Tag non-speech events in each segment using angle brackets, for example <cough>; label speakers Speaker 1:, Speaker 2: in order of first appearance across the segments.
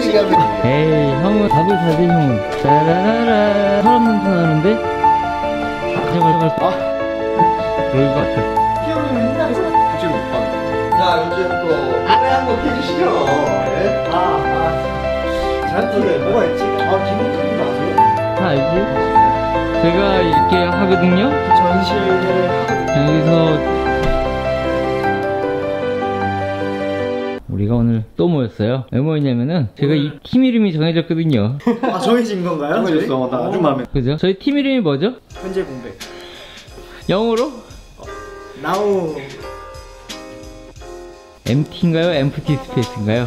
Speaker 1: 시간
Speaker 2: 에이 형은 답을 사지 형은 따라라라 사람 냄새 나는데? 제발 제발 아 그럴 것 같아
Speaker 1: 못. 자 요즘 또 노래 한곡 해주시죠. 네? 아, 아. 잘했지. 뭐가 있지? 아 기본적인 거 아세요?
Speaker 2: 다 알지? 제가 이렇게 하거든요
Speaker 1: 전시회를
Speaker 2: 여기서 모였어요 왜 모였냐면은 제가 이 팀 이름이 정해졌거든요 <laughs>
Speaker 3: 아 정해진 건가요?
Speaker 1: 정해졌어. 나 아주 마음에.
Speaker 2: 그죠? 저희 팀 이름이 뭐죠?
Speaker 3: 현재 공백
Speaker 2: 영어로?
Speaker 3: 나우
Speaker 2: MT인가요? MPT 스페이스인가요?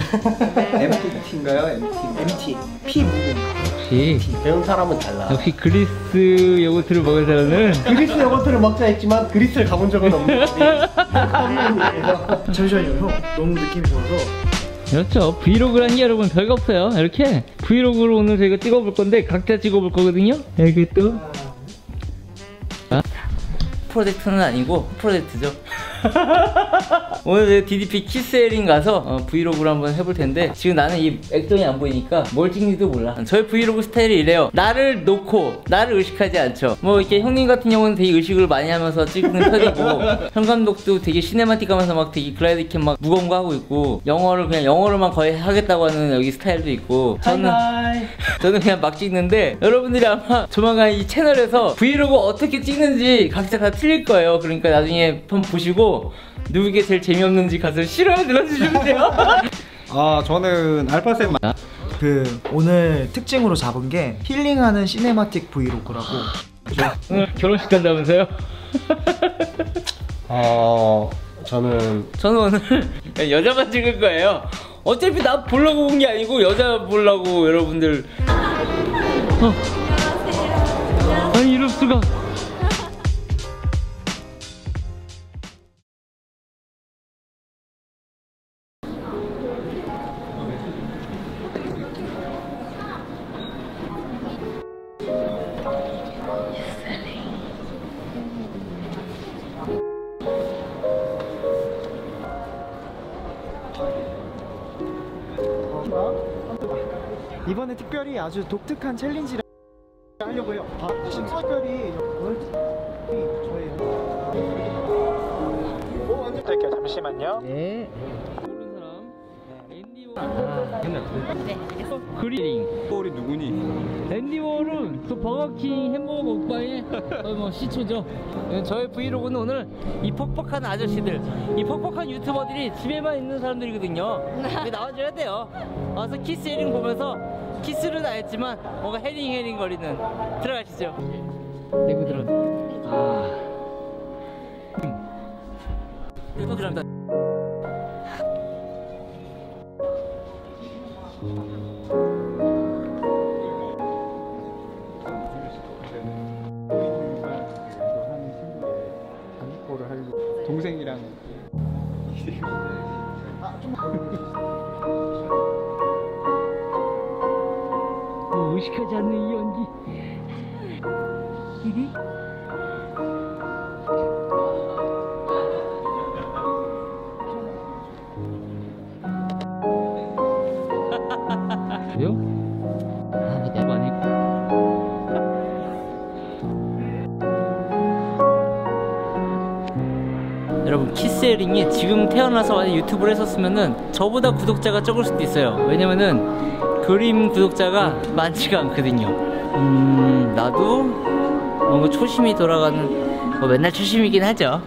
Speaker 1: MPT인가요? MT.
Speaker 3: MT P
Speaker 2: 역시
Speaker 1: 배운 사람은 달라.
Speaker 2: 역시 그리스 요거트를 먹은 사람은 <laughs>
Speaker 1: 그리스 요거트를 먹자 했지만 그리스를 가본 적은 없는 <laughs>
Speaker 3: 잠시만요 형 너무 느낌이 좋아서
Speaker 2: 그렇죠. 브이로그라는 게 여러분 별거 없어요. 이렇게 브이로그로 오늘 저희가 찍어볼 건데 각자 찍어볼 거거든요. 여기 또. 프로젝트는 아니고 프로젝트죠 <laughs> 오늘 저희 DDP 키스에링 가서 어, 브이로그를 한번 해볼 텐데 지금 나는 이 액정이 안 보이니까 뭘 찍는지도 몰라. 저희 브이로그 스타일이 이래요. 나를 놓고 나를 의식하지 않죠. 뭐 이렇게 형님 같은 경우는 되게 의식을 많이 하면서 찍는 편이고 <laughs> 형 감독도 되게 시네마틱 하면서 막 되게 글라이드 캠 막 무거운 거 하고 있고 영어를 그냥 영어로만 거의 하겠다고 하는 여기 스타일도 있고 저는 <laughs> 저는 그냥 막 찍는데 여러분들이 아마 조만간 이 채널에서 브이로그 어떻게 찍는지 각자 다 틀릴 거예요. 그러니까 나중에 한번 보시고 누구게 제일 재미없는지 가서 싫어요 눌러주시면 돼요. <laughs>
Speaker 1: 아 저는 알파쌤
Speaker 3: 그 오늘 특징으로 잡은 게 힐링하는 시네마틱 브이로그라고
Speaker 2: 오늘 결혼식 간다면서요?
Speaker 1: 어 저는
Speaker 2: 저는 오늘 여자만 찍을 거예요. 어차피 나 보려고 온 게 아니고 여자 보려고 여러분들. 어. 아니 이럴 수가.
Speaker 3: 이번에 특별히 아주 독특한 챌린지를 하려고요. 아, 특별히 저희 할게요 잠시만요.
Speaker 2: 네. 워. 아, 네. 그리링.
Speaker 1: 우리 누구니?
Speaker 2: 앤디 워는 그 버거킹 햄버거 먹방의 거의 뭐 시초죠. 네, 저의 브이로그는 오늘 이 퍽퍽한 아저씨들, 이 퍽퍽한 유튜버들이 집에만 있는 사람들이거든요. 나와줘야 돼요. 와서 키스 헤링 보면서 키스는 안 했지만 뭔가 헤링 헤링 거리는 들어가시죠. 대구들은 아. 대구들합니다.
Speaker 1: 동생이랑.
Speaker 2: 뭐 의식하지 않는 이 연기. 키스에링이 지금 태어나서 만약 유튜브를 했었으면은 저보다 구독자가 적을 수도 있어요. 왜냐면은 그림 구독자가 많지가 않거든요. 음 나도 뭔가 초심이 돌아가는 뭐 맨날 초심이긴 하죠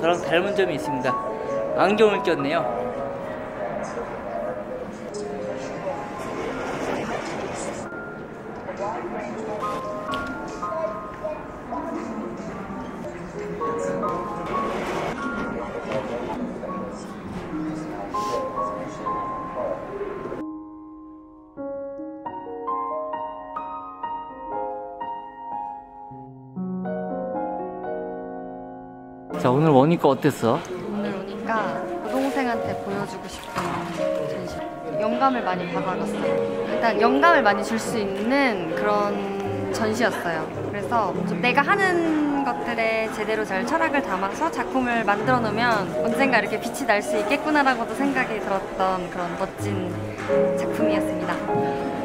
Speaker 2: 저랑 닮은 점이 있습니다. 안경을 꼈네요. 자 오늘 원니까 어땠어?
Speaker 4: 오늘 오니까 여동생한테 보여주고 싶은 전시. 영감을 많이 받아갔어요. 일단 영감을 많이 줄 수 있는 그런 전시였어요. 그래서 좀 내가 하는 것들에 제대로 잘 철학을 담아서 작품을 만들어 놓으면 언젠가 이렇게 빛이 날 수 있겠구나라고도 생각이 들었던 그런 멋진 작품이었습니다.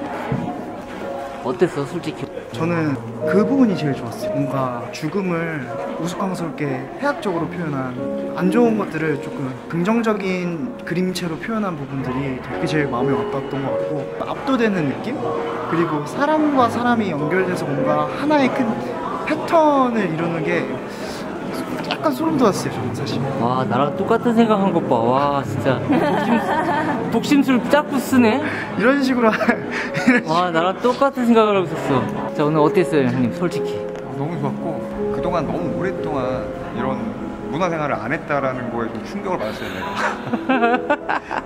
Speaker 2: 어땠어 솔직히?
Speaker 3: 저는 그 부분이 제일 좋았어요. 뭔가 죽음을 우스꽝스럽게 해학적으로 표현한 안 좋은 것들을 조금 긍정적인 그림체로 표현한 부분들이 되게 제일 마음에 와닿았던 것 같고 압도되는 느낌? 그리고 사람과 사람이 연결돼서 뭔가 하나의 큰 패턴을 이루는 게 약간 소름 돋았어요. 저는 사실.
Speaker 2: 와 나랑 똑같은 생각한 것 봐. 와 진짜 독심, 독심술 짜고 쓰네.
Speaker 3: 이런 식으로 <laughs>
Speaker 2: 와 나랑 똑같은 생각을 하고 있었어. 자 오늘 어땠어요 형님 솔직히?
Speaker 5: 너무 좋았고 그동안 너무 오랫동안 이런 문화생활을 안 했다라는 거에 좀 충격을 받았어요 내가 <laughs>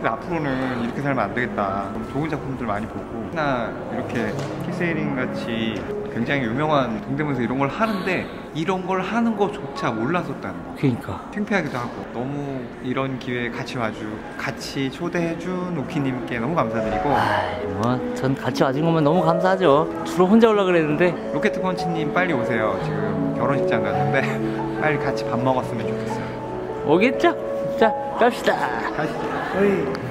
Speaker 5: 앞으로는 이렇게 살면 안 되겠다. 좀 좋은 작품들 많이 보고 하나 이렇게 키세이링 같이 굉장히 유명한 동대문에서 이런 걸 하는데 이런 걸 하는 것조차 몰랐었다는 거.
Speaker 2: 그러니까.
Speaker 5: 창피하기도 하고. 너무 이런 기회에 같이 와주 같이 초대해준 우키님께 너무 감사드리고.
Speaker 2: 뭐전 같이 와준 거면 너무 감사하죠. 주로 혼자 올라 그랬는데.
Speaker 5: 로켓 펀치님 빨리 오세요. 지금 결혼식장 갔는데. <laughs> 빨리 같이 밥 먹었으면 좋겠어요.
Speaker 2: 오겠죠? 자 갑시다. 갔다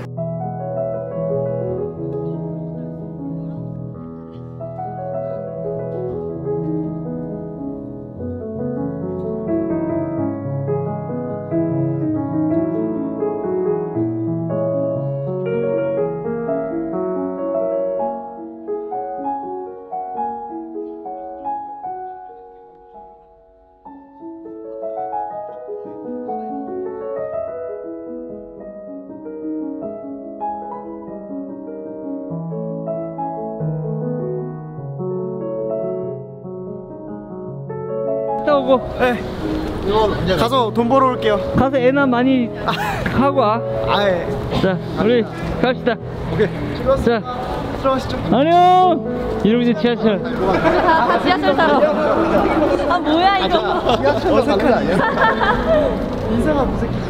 Speaker 2: 오고
Speaker 3: 네. 가서 돈 벌어 올게요.
Speaker 2: 가서 애나 많이 하고 와.
Speaker 3: 아예.
Speaker 2: 자 우리 갑시다.
Speaker 3: 오케이.
Speaker 2: 자
Speaker 3: 들어가시죠.
Speaker 2: 안녕. 이러고 이제 지하철.
Speaker 4: 아, 지하철 타러. 아, 뭐야, 이거.
Speaker 3: 어색한 아니야? 인사가 무색해.